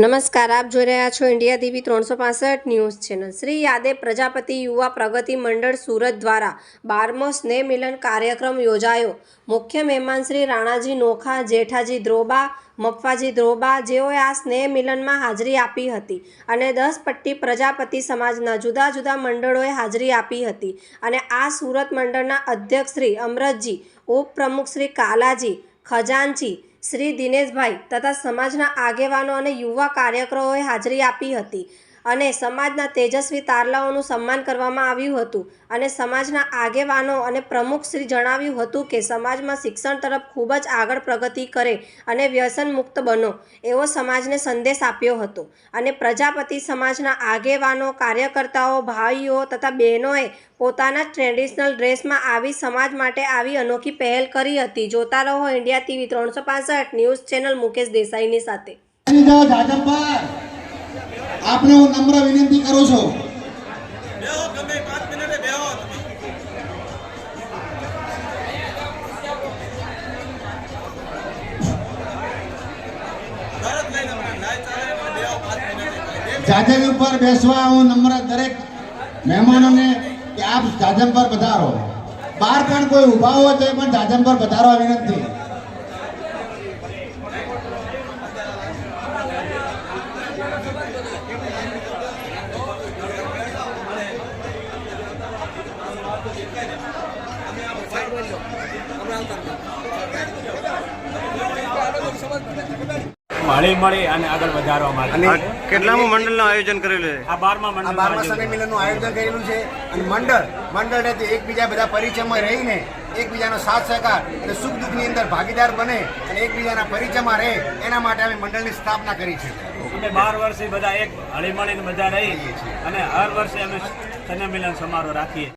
નમસ્કાર, આપ જોઈ રહ્યા છો ઇન્ડિયા ટીવી ત્રણસો પાસઠ ન્યૂઝ ચેનલ. શ્રી યાદે પ્રજાપતિ યુવા પ્રગતિ મંડળ સુરત દ્વારા બારમો સ્નેહ મિલન કાર્યક્રમ યોજાયો. મુખ્ય મહેમાન શ્રી રાણાજી નોખા, જેઠાજી ધ્રોબા મફાજી ધ્રોબા જેઓએ આ સ્નેહ મિલનમાં હાજરી આપી હતી અને દસ પટ્ટી પ્રજાપતિ સમાજના જુદા જુદા મંડળોએ હાજરી આપી હતી અને આ સુરત મંડળના અધ્યક્ષ શ્રી અમરતજી, ઉપપ્રમુખ શ્રી કાલાજી, ખજાનચી શ્રી દિનેશભાઈ તથા સમાજના આગેવાનો અને યુવા કાર્યકરોએ હાજરી આપી હતી. અને સમાજના તેજસ્વી તારલાઓનું સન્માન કરવામાં આવ્યું હતું. અને સમાજના આગેવાનો અને પ્રમુખશ્રી જણાવ્યું હતું કે સમાજમાં શિક્ષણ તરફ ખૂબ જ આગળ પ્રગતિ કરે અને વ્યસન મુક્ત બનો એવો સમાજને સંદેશ આપ્યો હતો. અને પ્રજાપતિ સમાજના આગેવાનો, કાર્યકર્તાઓ, ભાઈઓ તથા બહેનોએ પોતાના ટ્રેડિશનલ ડ્રેસમાં આવી સમાજ માટે આવી અનોખી પહેલ કરી હતી. જોતા રહો ઇન્ડિયા ટીવી ત્રણસો ન્યૂઝ ચેનલ મુકેશ દેસાઈની સાથે. આપને હું નમ્ર વિનંતી કરું છું. જાજમ ઉપર બેસવા હું નમ્ર દરેક મહેમાનોને કે આપ જાજમ પર પધારો. બહાર પણ કોઈ ઊભા હોય તો એ પણ જાજમ પર પધારવા વિનંતી. હળી મળી અને આગળ વધારવા માટે. કેટલામું મંડળનું આયોજન કરેલું છે? આ બારમા મંડળ બારમા સમય મિલનનું આયોજન કરેલું છે અને મંડળ મંડળને તે એકબીજા બધા પરિચયમાં રહીને એકબીજાનો સાથ સહકાર અને સુખ દુઃખની અંદર ભાગીદાર બને અને એકબીજાના પરિચયમાં રહે એના માટે અમે મંડળની સ્થાપના કરી છે. અમે બાર વર્ષે બધા એક હળી મળીને બધા રહી અને હર વર્ષે અમે કન્યા મિલન સમારોહ રાખીએ